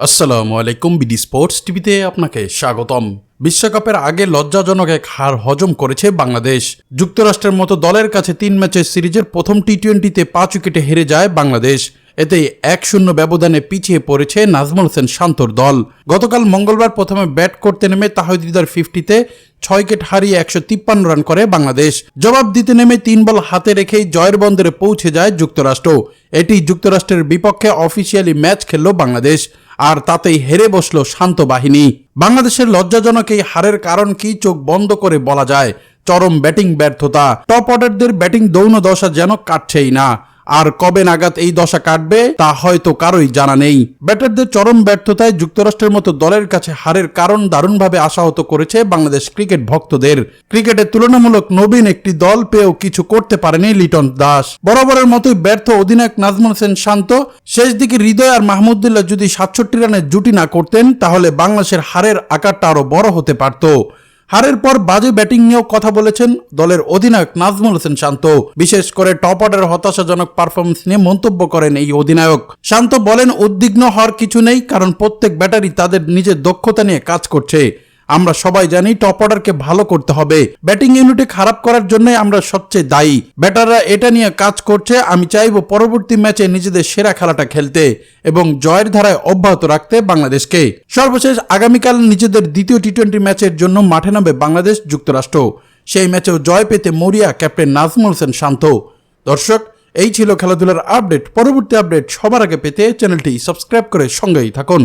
আসসালামু আলাইকুম BD sports টিভিতে আপনাকে স্বাগতম। বিশ্বকাপের আগে লজ্জাজনক এক হার হজম করেছে বাংলাদেশ। যুক্তরাষ্ট্রের মতো দলের কাছে তিন ম্যাচের সিরিজের প্রথম টি টোয়েন্টিতে পাঁচ উইকেটে হেরে যায় বাংলাদেশ। এতে এক শূন্য ব্যবধানে পিছিয়ে পড়েছে নাজমুল হোসেন শান্তর দল। গতকাল মঙ্গলবার প্রথমে ব্যাট করতে নেমে তাহিদার ফিফটিতে ছয় উইকেট হারিয়ে একশো তিপ্পান্ন রান করে বাংলাদেশ। জবাব দিতে নেমে তিন বল হাতে রেখেই জয়ের বন্দরে পৌঁছে যায় যুক্তরাষ্ট্র। এটি যুক্তরাষ্ট্রের বিপক্ষে অফিসিয়ালি ম্যাচ খেলল বাংলাদেশ। আর তাতেই হেরে বসল শান্ত বাহিনী। বাংলাদেশের লজ্জাজনক এই হারের কারণ কি চোখ বন্ধ করে বলা যায়? চরম ব্যাটিং ব্যর্থতা। টপ অর্ডারদের ব্যাটিং দৌন দশা যেন কাটছেই না। আর কবে নাগাদ এই দশা কাটবে, তা হয়তো কারোই জানা নেই। ব্যাটারদের চরম ব্যর্থতায় যুক্তরাষ্ট্রের মতো দলের কাছে হারের কারণ দারুণভাবে আশাহত করেছে বাংলাদেশ ক্রিকেট ভক্তদের। ক্রিকেটে তুলনামূলক নবীন একটি দল পেয়েও কিছু করতে পারেনি লিটন দাস। বরাবরের মতোই ব্যর্থ অধিনায়ক নাজমুল হোসেন শান্ত। শেষ দিকে হৃদয় আর মাহমুদুল্লাহ যদি সাতষট্টি রানের জুটি না করতেন, তাহলে বাংলাদেশের হারের আকারটা আরও বড় হতে পারত। হারের পর বাজে ব্যাটিং নিয়েও কথা বলেছেন দলের অধিনায়ক নাজমুল হোসেন শান্ত। বিশেষ করে টপ অর্ডারের হতাশাজনক পারফরমেন্স নিয়ে মন্তব্য করেন এই অধিনায়ক। শান্ত বলেন, উদ্বিগ্ন হওয়ার কিছু নেই, কারণ প্রত্যেক ব্যাটারি তাদের নিজের দক্ষতা নিয়ে কাজ করছে। আমরা সবাই জানি টপ অর্ডারকে ভালো করতে হবে। ব্যাটিং ইউনিটে খারাপ করার জন্য আমরা সবচেয়ে দায়ী। ব্যাটাররা এটা নিয়ে কাজ করছে, আমি চাইব পরবর্তী ম্যাচে নিজেদের সেরা খেলাটা খেলতে এবং জয়ের ধারায় অব্যাহত রাখতে বাংলাদেশকে। সর্বশেষ আগামীকাল নিজেদের দ্বিতীয় টি টোয়েন্টি ম্যাচের জন্য মাঠে নামবে বাংলাদেশ যুক্তরাষ্ট্র। সেই ম্যাচেও জয় পেতে মরিয়া ক্যাপ্টেন নাজমুল হোসেন শান্ত। দর্শক, এই ছিল খেলাধুলার আপডেট। পরবর্তী আপডেট সবার আগে পেতে চ্যানেলটি সাবস্ক্রাইব করে সঙ্গেই থাকুন।